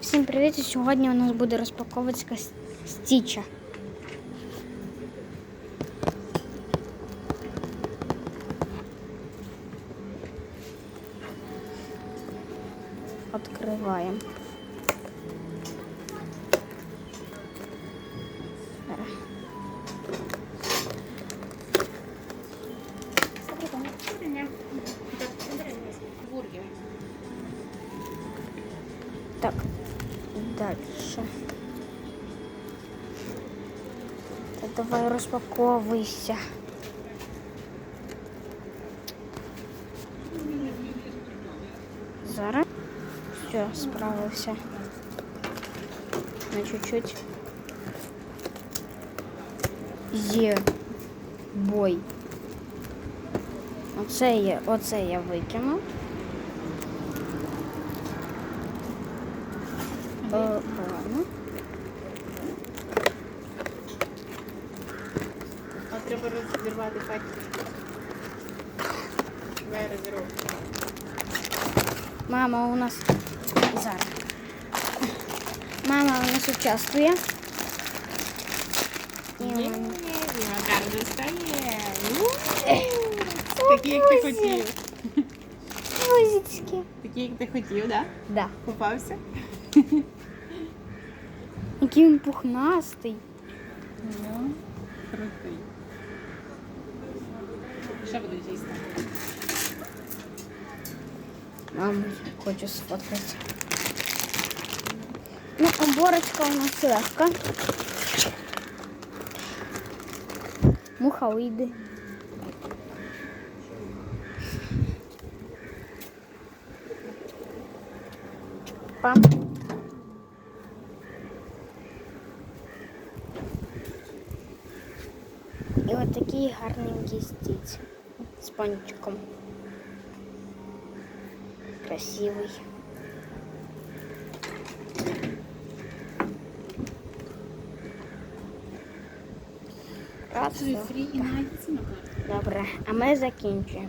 Всім привіт! І Сьогодні у нас буде розпаковочка с- стіча. Открываем. Так, дальше. Та давай розпаковуйся. Зараз. Все, справився. На чуть-чуть. Є бой. Оце я, оце я викинув. Е, ладно. А треба розірвати пакет. Давай розірву. Мама у нас зараз. Мама у нас участвує. І Є, вона- Діма зараз достає. Такі, як ти хотів. Гузицькі. Такі, як ти хотів, так? Да. Попався? Який він пухнастий. Ну, крутий. Що будуть їсти? Мама хочу сфоткати. Ну, оборочка у нас легка. Муха уйде. Пам. І от такий гарненький стіць з панчиком. Красивий. Раз, Це фрі і навіть смакує. Добре, а ми закінчуємо.